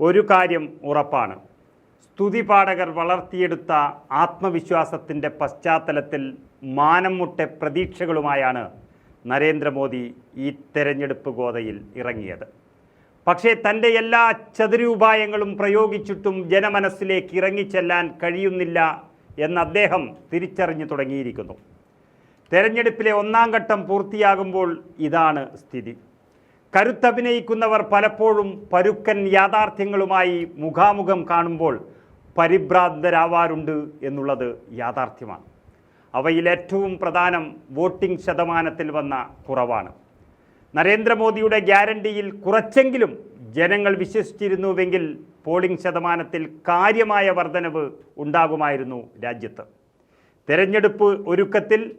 ഒരു കാര്യം ഉറപ്പാണ്. സ്തുതിപാഠകർ വളർത്തിയെടുത്ത ആത്മവിശ്വാസത്തിന്റെ പശ്ചാത്തലത്തിൽ മാനം മുട്ടെ പ്രതീക്ഷകളുമായാണ് നരേന്ദ്രമോദി ഈ തെരഞ്ഞെടുപ്പ് ഗോതയിൽ ഇറങ്ങിയത്. പക്ഷേ തന്റെ എല്ലാ ചതുരുപായങ്ങളും പ്രയോഗിച്ചിട്ടും ജനമനസ്സിലേക്ക് ഇറങ്ങിച്ചെല്ലാൻ കഴിയുന്നില്ല എന്ന് അദ്ദേഹം തിരിച്ചറിഞ്ഞു തുടങ്ങിയിരിക്കുന്നു. തെരഞ്ഞെടുപ്പിലെ ഒന്നാം ഘട്ടം പൂർത്തിയാകുമ്പോൾ ഇതാണ് സ്ഥിതി. കരുത്തഭിനയിക്കുന്നവർ പലപ്പോഴും പരുക്കൻ യാഥാർത്ഥ്യങ്ങളുമായി മുഖാമുഖം കാണുമ്പോൾ പരിഭ്രാന്തരാവാറുണ്ട് എന്നുള്ളത് യാഥാർത്ഥ്യമാണ്. അവയിൽ ഏറ്റവും പ്രധാനം വോട്ടിംഗ് ശതമാനത്തിൽ വന്ന കുറവാണ്. നരേന്ദ്രമോദിയുടെ ഗ്യാരണ്ടിയിൽ കുറച്ചെങ്കിലും ജനങ്ങൾ വിശ്വസിച്ചിരുന്നുവെങ്കിൽ പോളിംഗ് ശതമാനത്തിൽ കാര്യമായ വർധനവ് ഉണ്ടാകുമായിരുന്നു രാജ്യത്ത്. തെരഞ്ഞെടുപ്പ് ഒരുക്കത്തിൽ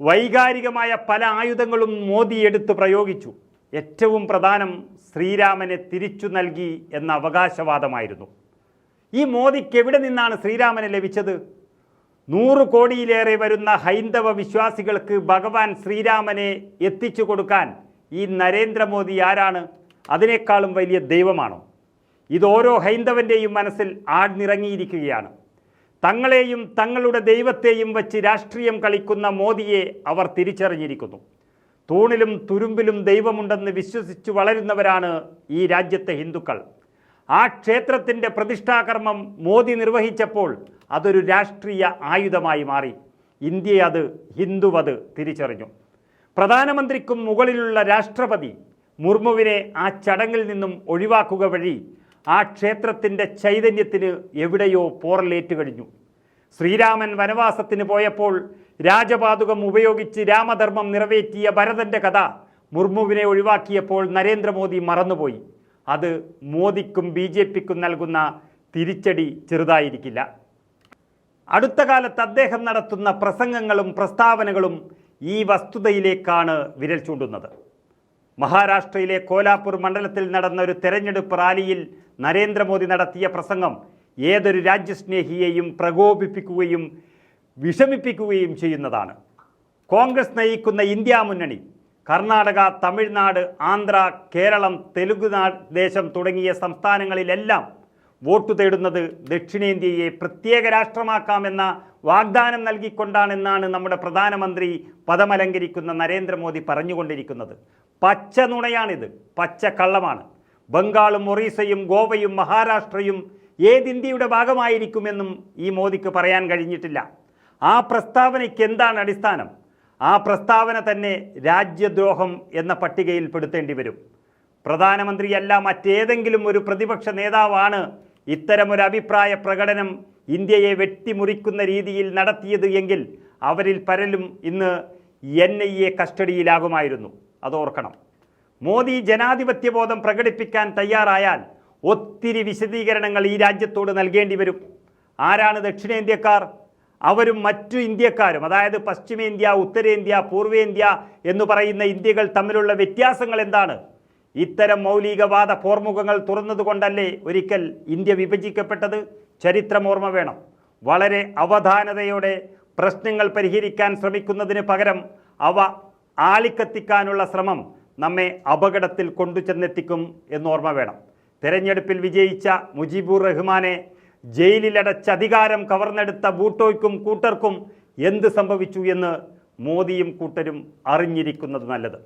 വൈകാരികമായ പല ആയുധങ്ങളും മോദി എടുത്ത് പ്രയോഗിച്ചു. ഏറ്റവും പ്രധാനം ശ്രീരാമനെ തിരിച്ചു നൽകി എന്ന അവകാശവാദമായിരുന്നു. ഈ മോദിക്ക് എവിടെ നിന്നാണ് ശ്രീരാമനെ ലഭിച്ചത്? നൂറ് കോടിയിലേറെ വരുന്ന ഹൈന്ദവ വിശ്വാസികൾക്ക് ഭഗവാൻ ശ്രീരാമനെ എത്തിച്ചു കൊടുക്കാൻ ഈ നരേന്ദ്രമോദി ആരാണ്? അതിനേക്കാളും വലിയ ദൈവമാണോ? ഇത് ഓരോ ഹൈന്ദവന്റെയും മനസ്സിൽ ആഴ്ന്നിറങ്ങിയിരിക്കുകയാണ്. തങ്ങളെയും തങ്ങളുടെ ദൈവത്തെയും വച്ച് രാഷ്ട്രീയം കളിക്കുന്ന മോദിയെ അവർ തിരിച്ചറിഞ്ഞിരിക്കുന്നു. തൂണിലും തുരുമ്പിലും ദൈവമുണ്ടെന്ന് വിശ്വസിച്ചു വളരുന്നവരാണ് ഈ രാജ്യത്തെ ഹിന്ദുക്കൾ. ആ ക്ഷേത്രത്തിന്റെ പ്രതിഷ്ഠാകർമ്മം മോദി നിർവഹിച്ചപ്പോൾ അതൊരു രാഷ്ട്രീയ ആയുധമായി മാറി. ഇന്ത്യ അത് ഹിന്ദുവത് തിരിച്ചറിഞ്ഞു. പ്രധാനമന്ത്രിക്കും മുകളിലുള്ള രാഷ്ട്രപതി മുർമുവിനെ ആ ചടങ്ങിൽ നിന്നും ഒഴിവാക്കുക വഴി ആ ക്ഷേത്രത്തിന്റെ ചൈതന്യത്തിന് എവിടെയോ പോറലേറ്റ് കഴിഞ്ഞു. ശ്രീരാമൻ വനവാസത്തിന് പോയപ്പോൾ രാജപാതുകം ഉപയോഗിച്ച് രാമധർമ്മം നിറവേറ്റിയ ഭരതന്റെ കഥ മുർമുവിനെ ഒഴിവാക്കിയപ്പോൾ നരേന്ദ്രമോദി മറന്നുപോയി. അത് മോദിക്കും ബി ജെ പിക്കും നൽകുന്ന തിരിച്ചടി ചെറുതായിരിക്കില്ല. അടുത്ത കാലത്ത് അദ്ദേഹം നടത്തുന്ന പ്രസംഗങ്ങളും പ്രസ്താവനകളും ഈ വസ്തുതയിലേക്കാണ് വിരൽ ചൂണ്ടുന്നത്. മഹാരാഷ്ട്രയിലെ കോലാപൂർ മണ്ഡലത്തിൽ നടന്ന ഒരു തെരഞ്ഞെടുപ്പ് റാലിയിൽ നരേന്ദ്രമോദി നടത്തിയ പ്രസംഗം ഏതൊരു രാജ്യസ്നേഹിയെയും പ്രകോപിപ്പിക്കുകയും വിഷമിപ്പിക്കുകയും ചെയ്യുന്നതാണ്. കോൺഗ്രസ് നയിക്കുന്ന ഇന്ത്യ മുന്നണി കർണാടക തമിഴ്നാട് ആന്ധ്ര കേരളം തെലുങ്ക് ദേശം തുടങ്ങിയ സംസ്ഥാനങ്ങളിലെല്ലാം വോട്ട് തേടുന്നത് ദക്ഷിണേന്ത്യയെ പ്രത്യേക രാഷ്ട്രമാക്കാമെന്ന വാഗ്ദാനം നൽകിക്കൊണ്ടാണെന്നാണ് നമ്മുടെ പ്രധാനമന്ത്രി പദമലങ്കരിക്കുന്ന നരേന്ദ്രമോദി പറഞ്ഞുകൊണ്ടിരിക്കുന്നത്. പച്ച നുണയാണിത് പച്ച കള്ളമാണ് ബംഗാളും ഒറീസയും ഗോവയും മഹാരാഷ്ട്രയും ഏത് ഇന്ത്യയുടെ ഭാഗമായിരിക്കുമെന്നും ഈ മോദിക്ക് പറയാൻ കഴിഞ്ഞിട്ടില്ല. ആ പ്രസ്താവനയ്ക്ക് എന്താണ് അടിസ്ഥാനം? ആ പ്രസ്താവന തന്നെ രാജ്യദ്രോഹം എന്ന പട്ടികയിൽ പെടുത്തേണ്ടി വരും. പ്രധാനമന്ത്രിയല്ല മറ്റേതെങ്കിലും ഒരു പ്രതിപക്ഷ നേതാവാണ് ഇത്തരമൊരു അഭിപ്രായ പ്രകടനം ഇന്ത്യയെ വെട്ടിമുറിക്കുന്ന രീതിയിൽ നടത്തിയത് എങ്കിൽ അവരിൽ പലരും ഇന്ന് എൻ ഐ എ കസ്റ്റഡിയിലാകുമായിരുന്നു. അതോർക്കണം. മോദി ജനാധിപത്യബോധം പ്രകടിപ്പിക്കാൻ തയ്യാറായാൽ ഒത്തിരി വിശദീകരണങ്ങൾ ഈ രാജ്യത്തോട് നൽകേണ്ടി വരും. ആരാണ് ദക്ഷിണേന്ത്യക്കാർ? അവരും മറ്റു ഇന്ത്യക്കാരും അതായത് പശ്ചിമേന്ത്യ ഉത്തരേന്ത്യ പൂർവേന്ത്യ എന്ന് പറയുന്ന ഇന്ത്യകൾ തമ്മിലുള്ള വ്യത്യാസങ്ങൾ എന്താണ്? ഇത്തരം മൗലികവാദ പോർമുഖങ്ങൾ തുറന്നതുകൊണ്ടല്ലേ ഒരിക്കൽ ഇന്ത്യ വിഭജിക്കപ്പെട്ടത്? ചരിത്രം ഓർമ്മ വേണം. വളരെ അവധാനതയോടെ പ്രശ്നങ്ങൾ പരിഹരിക്കാൻ ശ്രമിക്കുന്നതിന് പകരം അവ ആളിക്കത്തിക്കാനുള്ള ശ്രമം നമ്മെ അപകടത്തിൽ കൊണ്ടുചെന്നെത്തിക്കും എന്നോർമ്മ വേണം. തെരഞ്ഞെടുപ്പിൽ വിജയിച്ച മുജീബുർ റഹ്മാനെ ജയിലിലടച്ച അധികാരം കവർന്നെടുത്ത ബൂട്ടോയ്ക്കും കൂട്ടർക്കും എന്ത് സംഭവിച്ചു എന്ന് മോദിയും കൂട്ടരും അറിഞ്ഞിരിക്കുന്നത് നല്ലത്.